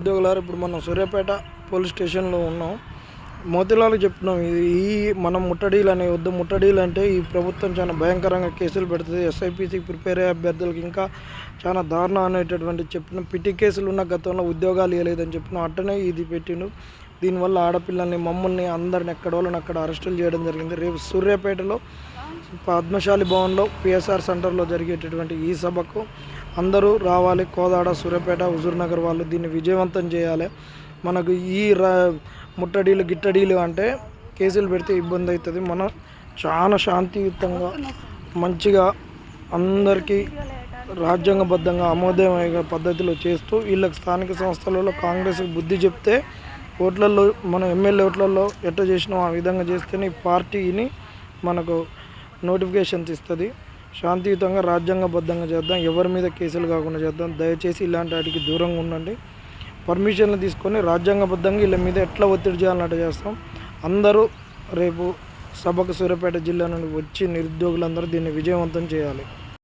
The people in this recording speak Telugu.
ఉద్యోగులారు ఇప్పుడు మనం సూర్యాపేట పోలీస్ స్టేషన్లో ఉన్నాం. మోతిలాల్ చెప్తున్నాం ఈ మనం ముట్టడీలు అనే వద్దు. ముట్టడీలు అంటే ఈ ప్రభుత్వం చాలా భయంకరంగా కేసులు పెడుతుంది. ఎస్ఐపిసికి ప్రిపేర్ అయ్యే అభ్యర్థులకు ఇంకా చాలా దారుణం అనేటటువంటి చెప్పిన పిటి కేసులు ఉన్న గతంలో ఉద్యోగాలు ఇవ్వలేదని చెప్పిన అట్టనే ఇది పెట్టిండు. దీనివల్ల ఆడపిల్లల్ని మమ్మల్ని అందరిని ఎక్కడ అక్కడ అరెస్టులు చేయడం జరిగింది. రేపు సూర్యాపేటలో పద్మశాలి భవన్లో పిఎస్ఆర్ సెంటర్లో జరిగేటటువంటి ఈ సభకు అందరూ రావాలి. కోదాడ సూర్యాపేట హుజూర్నగర్ వాళ్ళు దీన్ని విజయవంతం చేయాలి. మనకు ఈ రా ముట్టడీలు గిట్టడీలు అంటే కేసులు పెడితే ఇబ్బంది అవుతుంది. మనం చాలా శాంతియుతంగా మంచిగా అందరికీ రాజ్యాంగబద్ధంగా ఆమోదమైన పద్ధతిలో చేస్తూ వీళ్ళకి స్థానిక సంస్థలలో కాంగ్రెస్కి బుద్ధి చెప్తే ఓట్లలో మన ఎమ్మెల్యే ఓట్లలో ఎట్ట చేసినాం ఆ విధంగా చేస్తేనే ఈ పార్టీని మనకు నోటిఫికేషన్స్ ఇస్తుంది. శాంతియుతంగా రాజ్యాంగబద్ధంగా చేద్దాం. ఎవరి మీద కేసులు కాకుండా చేద్దాం. దయచేసి ఇలాంటి వాటికి దూరంగా ఉండండి. పర్మిషన్లు తీసుకొని రాజ్యాంగబద్ధంగా వీళ్ళ మీద ఎట్లా ఒత్తిడి చేయాలన్నట్టు చేస్తాం. అందరూ రేపు సభకు సూర్యాపేట జిల్లా నుండి వచ్చి నిరుద్యోగులందరూ దీన్ని విజయవంతం చేయాలి.